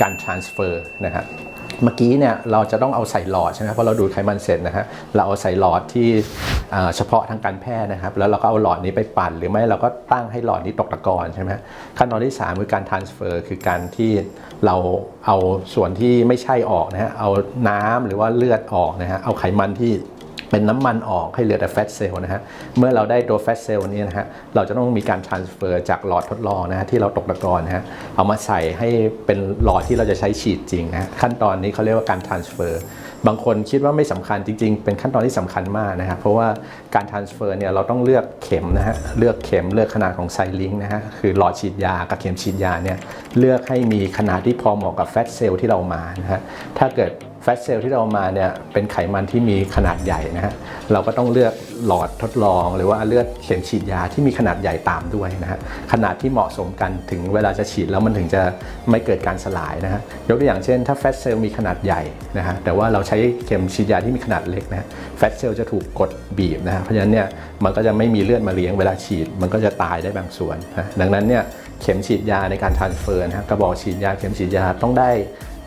การ transfer นะครับเมื่อกี้เนี่ยเราจะต้องเอาใส่หลอดใช่ไหมเพราะเราดูดไขมันเสร็จนะฮะเราเอาใส่หลอดที่เฉพาะทางการแพทย์นะครับ แล้วเราก็เอาหลอดนี้ไปปั่น หรือไม่เราก็ตั้งให้หลอดนี้ตกตะกอนใช่ไหมขั้นตอนที่ 3 คือการ transfer คือการที่เราเอาส่วนที่ไม่ใช่ออกนะฮะเอาน้ำหรือว่าเลือดออกนะฮะเอาไขมันที่ เป็นน้ำมันออกให้เหลือแต่แฟตเซลล์นะฮะ เมื่อเราได้ตัวแฟตเซลล์นี้นะฮะ เราจะต้องมีการ transfer จากหลอดทดลองนะฮะที่เราตกตะกอนนะฮะ เอามาใส่ให้เป็นหลอดที่เราจะใช้ฉีดจริงนะะขั้นตอนนี้เขาเรียกว่าการ transfer บางคนคิดว่าไม่สำคัญจริง ๆ เป็นขั้นตอนที่สำคัญมากนะครับเพราะว่าการ transfer เนี่ยเราต้องเลือกเข็มนะฮะ เลือกเข็มเลือกขนาดของไซลิงนะฮะ คือหลอดฉีดยากับเข็มฉีดยาเนี่ย เลือกให้มีขนาดที่พอเหมาะกับแฟตเซลล์ที่เรามานะฮะ ถ้าเกิด แฟตเซลล์ที่เรามาเนี่ยเป็นไขมันที่มีขนาดใหญ่นะฮะเราก็ต้องเลือกหลอดทดลองหรือว่าเลือกเข็มฉีดยาที่มีขนาดใหญ่ตามด้วยนะฮะขนาดที่เหมาะสมกันถึงเวลาจะฉีดแล้วมันถึงจะไม่เกิดการสลายนะฮะยกตัวอย่างเช่น ถ้าแฟตเซลล์มีขนาดใหญ่นะฮะแต่ว่าเราใช้เข็มฉีดยาที่มีขนาดเล็กนะฮะแฟตเซลล์จะถูกกดบีบนะฮะเพราะฉะนั้นเนี่ยมันก็จะไม่มีเลือดมาเลี้ยงเวลาฉีด มันก็จะตายได้บางส่วนนะดังนั้นเนี่ยเข็มฉีดยาในการทานเฟอร์นะฮะกระบอกฉีดยาเข็มฉีดยาต้องได้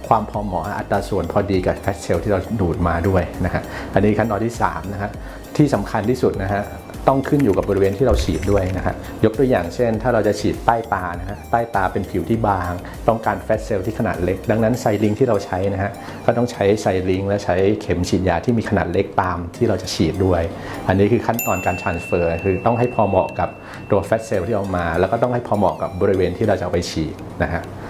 ความพอเหมาะอัตราส่วนพอดีกับแฟตเซลที่เราดูดมาด้วยนะฮะอันนี้ขั้นตอนที่3นะฮะที่สำคัญที่สุดนะฮะต้องขึ้นอยู่กับบริเวณที่เราฉีดด้วยนะฮะยกตัวอย่างเช่น ถ้าเราจะฉีดใต้ตานะฮะใต้ตาเป็นผิวที่บาง ต้องการแฟตเซลล์ที่ขนาดเล็ก ดังนั้นไซลิงที่เราใช้นะฮะก็ต้องใช้ไซลิงและใช้เข็มฉีดยาที่มีขนาดเล็กตามที่เราจะฉีดด้วย อันนี้คือขั้นตอนการ transfer คือต้องให้พอเหมาะกับตัวแฟตเซลล์ที่เอามา แล้วก็ต้องให้พอเหมาะกับบริเวณที่เราจะเอาไปฉีดนะฮะ